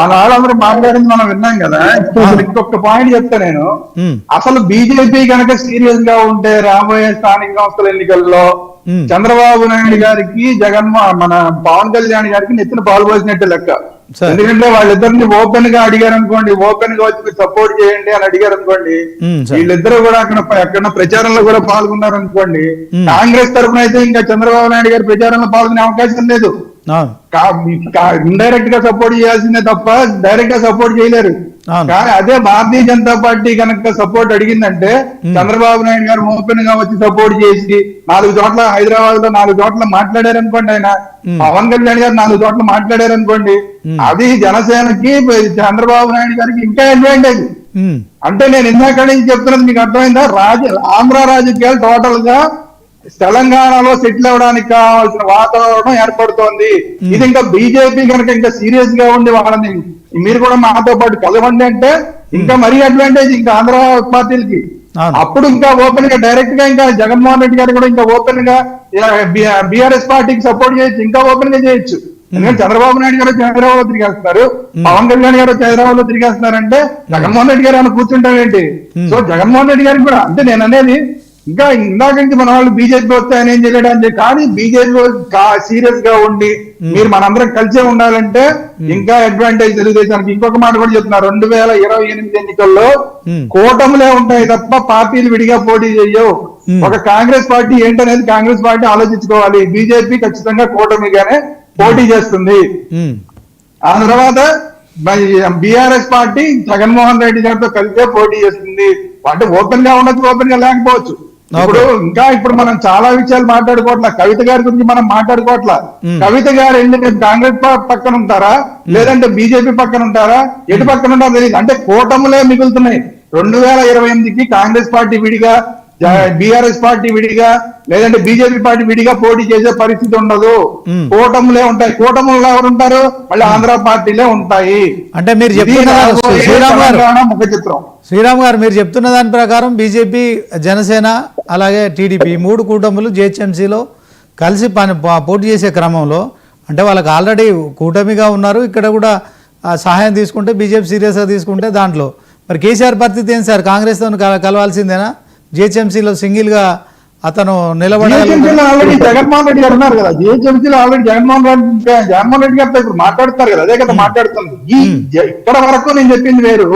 మన వాళ్ళందరూ మాట్లాడింది మనం విన్నాం కదా అసలు ఇంకొక పాయింట్ చెప్తా నేను అసలు బీజేపీ కనుక సీరియస్గా ఉంటే రాబోయే స్థానిక సంస్థల ఎన్నికల్లో. చంద్రబాబు నాయుడు గారికి జగన్మోహన్ మన పవన్ కళ్యాణ్ గారికి నెత్తిన పాలు పోసినట్టే లెక్క. ఎందుకంటే వాళ్ళిద్దరిని ఓపెన్గా అడిగారు అనుకోండి ఓపెన్గా వచ్చి సపోర్ట్ చేయండి అని అడిగారు అనుకోండి. వీళ్ళిద్దరూ కూడా అక్కడ ఎక్కడ ప్రచారంలో కూడా పాల్గొన్నారు అనుకోండి. కాంగ్రెస్ తరఫున అయితే ఇంకా చంద్రబాబు నాయుడు గారి ప్రచారంలో పాల్గొనే అవకాశం లేదు ఇండైరెక్ట్గా సపోర్ట్ చేయాల్సిందే తప్ప డైరెక్ట్గా సపోర్ట్ చేయలేరు. కానీ అదే భారతీయ జనతా పార్టీ కనుక సపోర్ట్ అడిగిందంటే చంద్రబాబు నాయుడు గారు ఓపెన్గా వచ్చి సపోర్ట్ చేసి నాలుగు చోట్ల హైదరాబాద్లో నాలుగు చోట్ల మాట్లాడారు అనుకోండి ఆయన పవన్ కళ్యాణ్ గారు నాలుగు చోట్ల మాట్లాడారు అనుకోండి అది జనసేనకి చంద్రబాబు నాయుడు గారికి ఇంకా అడ్వాంటేజ్. అంటే నేను ఇందాక నుంచి చెప్తున్నది మీకు అర్థమైందా? రాజ ఆంధ్ర రాజకీయాలు టోటల్గా తెలంగాణలో సెటిల్ అవ్వడానికి కావాల్సిన వాతావరణం ఏర్పడుతోంది. ఇది ఇంకా బీజేపీ కనుక ఇంకా సీరియస్గా ఉండి వాళ్ళని మీరు కూడా మాతో పాటు కలవండి అంటే ఇంకా మరీ అడ్వాంటేజ్ ఇంకా ఆంధ్ర పార్టీలకి. అప్పుడు ఇంకా ఓపెన్గా డైరెక్ట్గా ఇంకా జగన్మోహన్ రెడ్డి గారు కూడా ఇంకా ఓపెన్గా బీఆర్ఎస్ పార్టీకి సపోర్ట్ చేయొచ్చు ఇంకా ఓపెన్గా చేయొచ్చు ఎందుకంటే చంద్రబాబు నాయుడు గారు లో తిరిగేస్తున్నారు. పవన్ కళ్యాణ్ గారు లో తిరిగేస్తున్నారంటే జగన్మోహన్ రెడ్డి గారు ఏమైనా కూర్చుంటారేంటి? సో జగన్మోహన్ రెడ్డి గారికి కూడా అంటే నేను అనేది ఇంకా ఇందాక నుంచి మన వాళ్ళు బీజేపీ వస్తే ఆయన ఏం చేయలేడు కానీ బీజేపీ సీరియస్గా ఉండి మీరు మనందరం కలిసే ఉండాలంటే ఇంకా అడ్వాంటేజ్ తెలుగుదేశానికి. ఇంకొక మాట కూడా చెప్తున్నారు రెండు వేల ఇరవై ఎనిమిది ఎన్నికల్లో. కూటములే ఉంటాయి తప్ప పార్టీలు విడిగా పోటీ చేయవు. ఒక కాంగ్రెస్ పార్టీ ఏంటనేది కాంగ్రెస్ పార్టీ ఆలోచించుకోవాలి. బీజేపీ ఖచ్చితంగా కూటమిగానే పోటీ చేస్తుంది. ఆ తర్వాత బీఆర్ఎస్ పార్టీ జగన్మోహన్ రెడ్డి గారితో కలిసే పోటీ చేస్తుంది. అంటే ఓపెన్గా ఉండొచ్చు ఓపెన్గా లేకపోవచ్చు. ఇప్పుడు ఇంకా ఇప్పుడు మనం చాలా విషయాలు మాట్లాడుకోవట్లా. కవిత గారి గురించి మనం మాట్లాడుకోవట్లా. కవిత గారు ఎందుకంటే కాంగ్రెస్ పక్కన ఉంటారా? లేదంటే బీజేపీ పక్కన ఉంటారా? ఎటు పక్కన ఉంటారో తెలియదు. అంటే కూటములే మిగులుతున్నాయి. రెండు వేల ఇరవై ఎనిమిదికి కాంగ్రెస్ పార్టీ విడిగా బీఆర్ఎస్ పార్టీ విడిగా లేదంటే బీజేపీ పార్టీ విడిగా పోటీ చేసే పరిస్థితి ఉండదు. కూటములే ఉంటాయి. కూటములు ఎవరు ఉంటారు? మళ్ళీ ఆంధ్ర పార్టీలే ఉంటాయి. అంటే మీరు ముఖ చిత్రం. శ్రీరామ్ గారు మీరు చెప్తున్న దాని ప్రకారం బీజేపీ జనసేన అలాగే టీడీపీ మూడు కూటములు జిహెచ్ఎంసీలో కలిసి పని పోటీ చేసే క్రమంలో అంటే వాళ్ళకి ఆల్రెడీ కూటమిగా ఉన్నారు. ఇక్కడ కూడా సహాయం తీసుకుంటే బీజేపీ సీరియస్గా తీసుకుంటే దాంట్లో. మరి కేసీఆర్ పరిస్థితి ఏంటి సార్? కాంగ్రెస్తో కల- కలవాల్సిందేనా? జిహెచ్ఎంసీలో సింగిల్గా అతను నిలబడాలి. జిహెచ్ఎంసీలో ఆల్రెడీ జగన్మోహన్ రెడ్డి గారు ఉన్నారు కదా. జిహెచ్ఎంసీలో ఆల్రెడీ జగన్మోహన్ రెడ్డి జగన్మోహన్ రెడ్డి గారితో ఇప్పుడు మాట్లాడుతున్నారు కదా. అదే కదా మాట్లాడుతుంది. ఈ ఇక్కడ వరకు నేను చెప్పింది వేరు.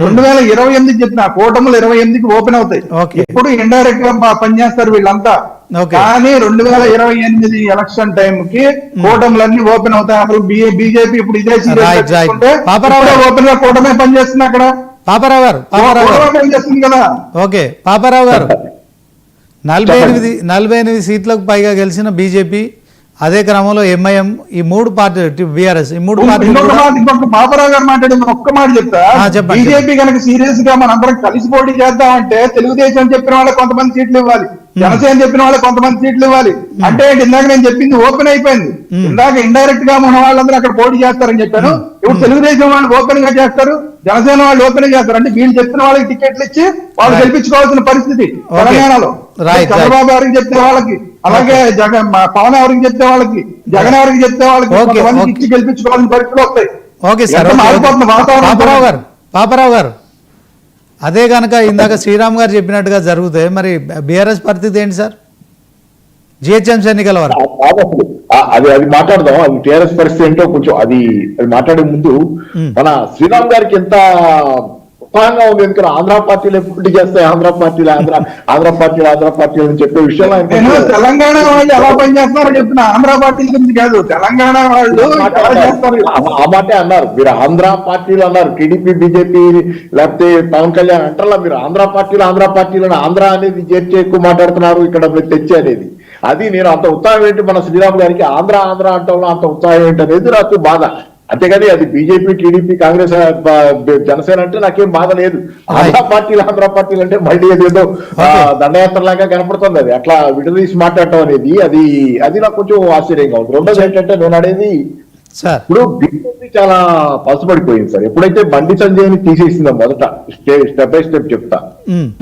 రెండు వేల ఇరవై ఎనిమిది చెప్పిన కూటములు ఇరవై ఎనిమిదికి ఓపెన్ అవుతాయి. ఇప్పుడు ఇండైరెక్ట్గా పనిచేస్తారు వీళ్ళంతా. కానీ రెండు వేల ఇరవై ఎనిమిది ఎలక్షన్ టైం కి కూటములన్నీ ఓపెన్ అవుతాయి. అసలు బీజేపీ ఇప్పుడు ఇదే. ఓపెన్గా కూటమే పనిచేస్తుంది అక్కడ. పాపారావు గారు పాపారావు కదా. ఓకే పాపారావు గారు. నలభై ఎనిమిది నలభై ఎనిమిది సీట్లకు పైగా గెలిచిన బీజేపీ అదే క్రమంలో ఎంఐఎం ఈ మూడు పార్టీ బీఆర్ఎస్ ఈ మూడు పాపరావు గారు మాట్లాడింది ఒక్క మాట చెప్తా. చెప్పండి. బీజేపీ కనుక సీరియస్గా మనందరం కలిసి పోటీ చేద్దామంటే తెలుగుదేశం చెప్పిన వాళ్ళకి కొంతమంది సీట్లు ఇవ్వాలి. జనసేన చెప్పిన వాళ్ళకి కొంతమంది సీట్లు ఇవ్వాలి. అంటే? ఇందాక నేను చెప్పింది ఓపెన్ అయిపోయింది. ఇందాక ఇండైరెక్ట్గా మన వాళ్ళందరూ అక్కడ పోటీ చేస్తారని చెప్పాను. ఇప్పుడు తెలుగుదేశం వాళ్ళు ఓపెన్గా చేస్తారు. జనసేన వాళ్ళు ఓపెన్ చేస్తారు. అంటే వీళ్ళు చెప్పిన వాళ్ళకి టికెట్లు ఇచ్చి వాళ్ళు. గెలిపించుకోవాల్సిన పరిస్థితి. తెలంగాణలో. చంద్రబాబు గారికి చెప్తే వాళ్ళకి అలాగే జగన్ పవన్ ఎవరికి చెప్తే వాళ్ళకి జగన్ ఎవరికి చెప్తే వాళ్ళకి. ఇచ్చి గెలిపించుకోవాల్సిన పరిస్థితులు వస్తాయి. Okay sir. మారిపోతుంది వాతావరణం పాపారావు గారు. పాపారావు గారు. అదే కనుక ఇందాక శ్రీరామ్ గారు చెప్పినట్టుగా జరుగుతాయి మరి బీఆర్ఎస్ పరిస్థితి ఏంటి సార్? జిహెచ్ఎంసీ ఎన్నికల వరకు. అది అది మాట్లాడదాం. అది టీఆర్ఎస్ పరిస్థితి ఏంటో కొంచెం అది అది మాట్లాడే ముందు. మన శ్రీరామ్ గారికి ఎంత ఉత్సాహంగా ఉంది ఎందుకంటే ఆంధ్ర పార్టీలు పోటీ చేస్తాయి? ఆంధ్ర పార్టీలు ఆంధ్ర ఆంధ్ర పార్టీలు ఆంధ్ర పార్టీలు అని చెప్పే ఆయన కొంచెం- తెలంగాణ వాళ్ళు ఎలా పనిచేస్తున్నారో చెప్తున్నా ఆంధ్ర పార్టీ గురించి కాదు తెలంగాణ వాళ్ళు ఆ- మాటే అన్నారు. మీరు ఆంధ్ర పార్టీలు అన్నారు. టీడీపీ బీజేపీ లేకపోతే పవన్ కళ్యాణ్ అంటారా మీరు. ఆంధ్ర పార్టీలు ఆంధ్ర పార్టీలు అని ఆంధ్ర అనేది చేర్చి ఎక్కువ మాట్లాడుతున్నారు. ఇక్కడ మీరు తెచ్చి అనేది. అది నేను అంత ఉత్సాహం ఏంటి? మన శ్రీరామ్ గారికి ఆంధ్ర ఆంధ్ర అంటంలో అంత ఉత్సాహం ఏంటి అనేది నాకు బాధ. అంతేగాని అది బీజేపీ టీడీపీ కాంగ్రెస్ జనసేన అంటే నాకేం బాధ లేదు. ఆంధ్ర పార్టీలు ఆంధ్ర పార్టీలు అంటే మళ్ళీ ఏదేదో దండయాత్ర లాగా కనపడుతుంది అది. అట్లా విడదీసి మాట్లాడటం అనేది అది అది నాకు కొంచెం ఆశ్చర్యంగా ఉంది. రెండోది ఏంటంటే నేను అనేది ఇప్పుడు బీజేపీ చాలా పసుపడిపోయింది సార్. ఎప్పుడైతే బండి సంజయ్ని తీసేసిందో మొదట స్టే- స్టెప్ బై స్టెప్ చెప్తా.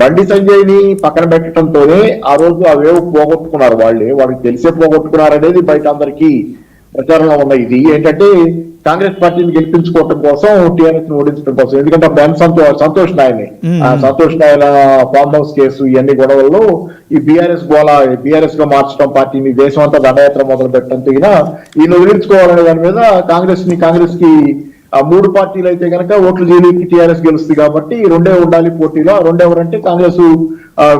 బండి సంజయ్ని పక్కన పెట్టడంతోనే ఆ రోజు అవేవో పోగొట్టుకున్నారు వాళ్ళే. వాళ్ళకి తెలిసే పోగొట్టుకున్నారు అనేది బయట అందరికి ప్రచారంలో ఉన్న ఇది. ఏంటంటే కాంగ్రెస్ పార్టీని గెలిపించుకోవటం కోసం టీఆర్ఎస్ని ఓడించడం కోసం. ఎందుకంటే అప్పుడు ఎన్ సంతోష్ నాయని. సంతోష్ నాయన ఫార్మ్ హౌస్ కేసు ఇవన్నీ గొడవల్లో ఈ బీఆర్ఎస్ గోళ బీఆర్ఎస్గా మార్చడం పార్టీని దేశం అంతా దండయాత్ర మొదలు పెట్టడం తగిన ఈయన వదిలించుకోవాలనే దాని మీద కాంగ్రెస్ని కాంగ్రెస్కి ఆ మూడు పార్టీలు అయితే కనుక ఓట్లు జేడీకి టీఆర్ఎస్ గెలుస్తుంది కాబట్టి ఈ రెండే ఉండాలి పోటీలో. ఆ రెండు ఎవరంటే కాంగ్రెస్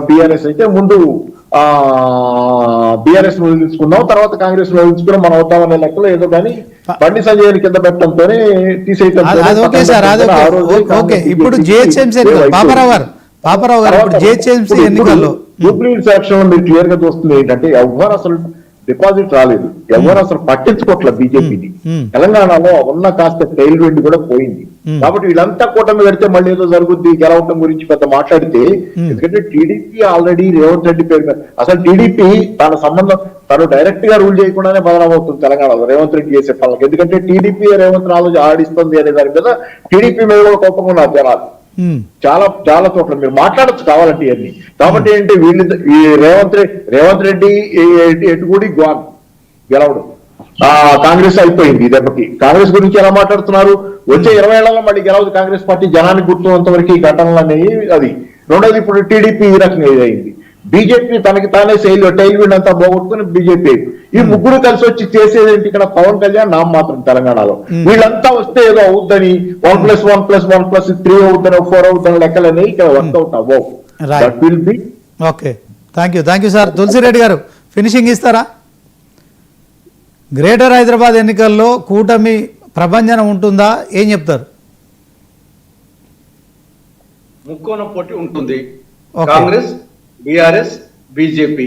బీఆర్ఎస్ అయితే ముందు బీఆర్ఎస్ వదిలించుకున్నాం తర్వాత కాంగ్రెస్ వదిలించుకున్నాం మనం అవుతామనే లెక్కలో ఏదో కానీ బండి సంజయ్ కింద పెట్టడంతోనే తీసేయటం ఇప్పుడు జిహెచ్ఎంసీ పాపారావు గారు పాపారావు గారు ఇప్పుడు జిహెచ్ఎంసీ ఎన్నికల్లో జూబ్లీ మీరు క్లియర్గా చూస్తుంది ఏంటంటే ఎవరు అసలు డిపాజిట్ రాలేదు. ఎవరు అసలు పట్టించుకోవట్లే బీజేపీని? Hmm. తెలంగాణలో ఉన్న కాస్త టైల్ వెండి కూడా పోయింది. Hmm. కాబట్టి వీళ్ళంతా కూటమి పెడితే మళ్ళీ ఏదో జరుగుద్ది గెలవటం గురించి పెద్ద మాట్లాడితే Hmm. ఎందుకంటే టీడీపీ ఆల్రెడీ రేవంత్ రెడ్డి పేరు మీద అసలు టీడీపీ తన సంబంధం తను డైరెక్ట్గా రూల్ చేయకుండానే బదనామవుతుంది తెలంగాణలో రేవంత్ రెడ్డి చేసే పనులకు. ఎందుకంటే టీడీపీ రేవంత్ ఆలోచన ఆడిస్తుంది అనే దాని మీద టీడీపీ మీద కూడా కోపంగా ఉన్నారు జనాలు. చాలా చాలా చోట్ల మీరు మాట్లాడచ్చు కావాలంటే ఇవన్నీ. కాబట్టి ఏంటి వీళ్ళు ఈ రేవంత్ రెడ్డి రేవంత్ రెడ్డి ఎటు- కూడా గ్వాన్ గెలవడు. ఆ కాంగ్రెస్ అయిపోయింది దెబ్బకి. కాంగ్రెస్ గురించి ఎలా మాట్లాడుతున్నారు? వచ్చే ఇరవై ఏళ్ళలో మళ్ళీ గెలవదు. కాంగ్రెస్ పార్టీ జనానికి గుర్తున్నంత వరకు ఈ ఘటనలు అనేవి అది. రెండోది ఇప్పుడు టీడీపీ ఈ రకంగా అయింది. బీజేపీ తనకి తానే శైలి టైల్ విండ్ అంతా పోగొట్టుకుని బీజేపీ. ఈ ముగ్గురు కలిసి వచ్చి చేసేది ఏంటి? ఇక్కడ పవన్ కళ్యాణ్ నామ మాత్రం తెలంగాణలో. వీళ్ళంతా వస్తే ఏదో అవుద్దని one plus one plus one plus three అవుతుంది ఫోర్ అవుతుంది లెక్కలని ఇక్కడ వర్కౌట్ అవ్వవు. Right. That will be okay thank you thank you sir Tulasireddy గారు ఫినిషింగ్ ఇస్తారా? గ్రేటర్ హైదరాబాద్ ఎన్నికల్లో కూటమి ప్రభంజనం ఉంటుందా? ఏం చెప్తారు? ముక్కోన పోటీ ఉంటుంది. Congress BRS BJP.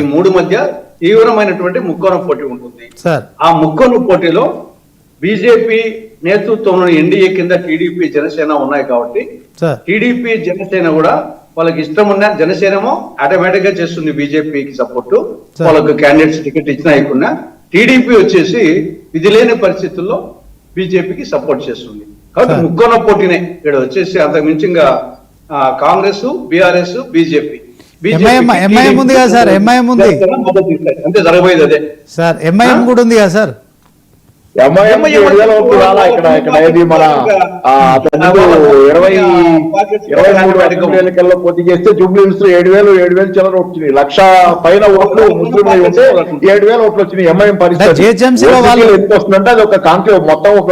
ఈ మూడు మధ్య తీవ్రమైనటువంటి ముక్కోన పోటీ ఉంటుంది. ఆ ముక్కోన పోటీలో బీజేపీ నేతృత్వంలోని ఎన్డీఏ కింద టీడీపీ జనసేన ఉన్నాయి కాబట్టి టీడీపీ జనసేన కూడా వాళ్ళకి ఇష్టం ఉన్న జనసేనేమో ఆటోమేటిక్గా చేస్తుంది బీజేపీకి సపోర్ట్. వాళ్ళకి క్యాండిడేట్స్ టికెట్ ఇచ్చినా ఇవ్వకుండా టీడీపీ వచ్చేసి ఇది లేని పరిస్థితుల్లో బీజేపీకి సపోర్ట్ చేస్తుంది. కాబట్టి. ముక్కోన పోటీనే. ఇక్కడ వచ్చేసి అంతకు మించింగా కాంగ్రెస్ బీఆర్ఎస్ బీజేపీ. MIM ఉంది కదా సార్, MIM ఉంది. అంతే జరగబోయేది అదే. సార్ ఎంఐఎం కూడా ఉంది కదా సార్? ఎన్నికల్లో పోటీ చేస్తే జూబ్లీస్ ఏడు వేలు ఏడు వేలు చిల్లర వచ్చినాయి. లక్ష పైన ఓట్లు ముస్లింలు ఉంటే ఏడు వేల ఓట్లు వచ్చినాయి. ఎంఐఎం పరిస్థితి? లో ఎంత వస్తుందంటే అది ఒక కాంక్లేవ్ మొత్తం ఒక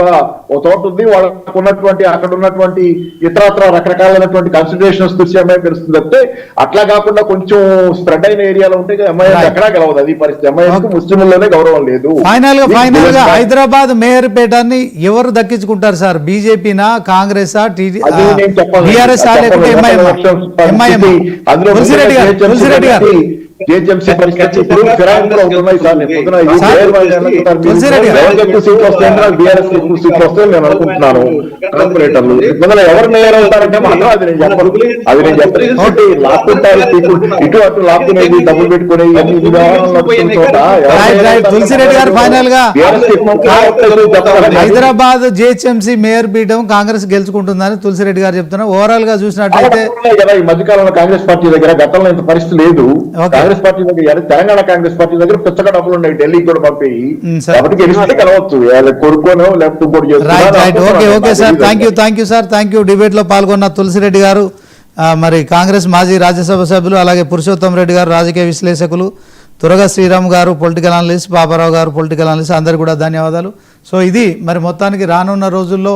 ఒక తోట ఉంది. వాళ్ళకు ఉన్నటువంటి అక్కడ ఉన్నటువంటి ఇతరత్ర రకరకాలైనటువంటి కన్సిడరేషన్స్ చూసి ఎంఐఎం గెలుస్తుంది తప్పితే అట్లా కాకుండా కొంచెం స్ప్రెడ్ అయిన ఏరియాలో ఉంటే ఎంఐఎం. ఎక్కడా గెలవదు. అది పరిస్థితి. ఎంఐఎం ముస్లింలలోనే గౌరవం లేదు. ఫైనల్గా ఇది ఫైనల్గా బీఆర్ఎస్ హైదరాబాద్ మేయర్ పేటాన్ని ఎవరు దక్కించుకుంటారు సార్? బీజేపీనా కాంగ్రెస్ లేకుంటే. ఎంఐఎం ఎంఐఎం తులసిరెడ్డి గారు తులసిరెడ్డి గారు. JHMC పరిస్థితి ఇప్పుడు ఫిరాయింపు కూడా ఉంటున్నాయి సార్ నేను పొద్దున ఎక్కువ సీట్లు బీఆర్ఎస్ ఎక్కువ సీట్లు వస్తాయని నేను అనుకుంటున్నాను కార్పొరేటర్లు ఎవరు మేయర్ అవుతారంటే మాత్రం అది నేను చెప్పను అది నేను చెప్పను లాక్కుంటారు. ఇటు అటు లాక్కునేది డబ్బులు. హైదరాబాద్ జిహెచ్ఎంసీ మేయర్ పీఠం కాంగ్రెస్ గెలుచుకుంటుందని తులసిరెడ్డి గారు చెప్తున్నారు ఓవరాల్గా చూసినట్లయితే ఈ మధ్య కాలంలో కాంగ్రెస్ పార్టీ దగ్గర గతంలో ఇంత పరిస్థితి లేదు. కాంగ్రెస్ పార్టీ దగ్గర తెలంగాణ కాంగ్రెస్ పార్టీ దగ్గర పెద్దగా డబ్బులు ఉన్నాయి ఢిల్లీకి కూడా పంపి. కాబట్టి గెలిస్తే కలవచ్చు కొడుకోనో లేకపోతే ఇంకోటి okay. Okay sir thank you. Thank you sir thank you డిబేట్లో పాల్గొన్న తులసిరెడ్డి గారు మరి కాంగ్రెస్ మాజీ రాజ్యసభ సభ్యులు అలాగే పురుషోత్తం రెడ్డి గారు రాజకీయ విశ్లేషకులు తురగ శ్రీరామ్ గారు పొలిటికల్ అనలిస్ట్ పాపారావు గారు పొలిటికల్ అనలిస్ట్ అందరు కూడా ధన్యవాదాలు సో ఇది మరి మొత్తానికి రానున్న రోజుల్లో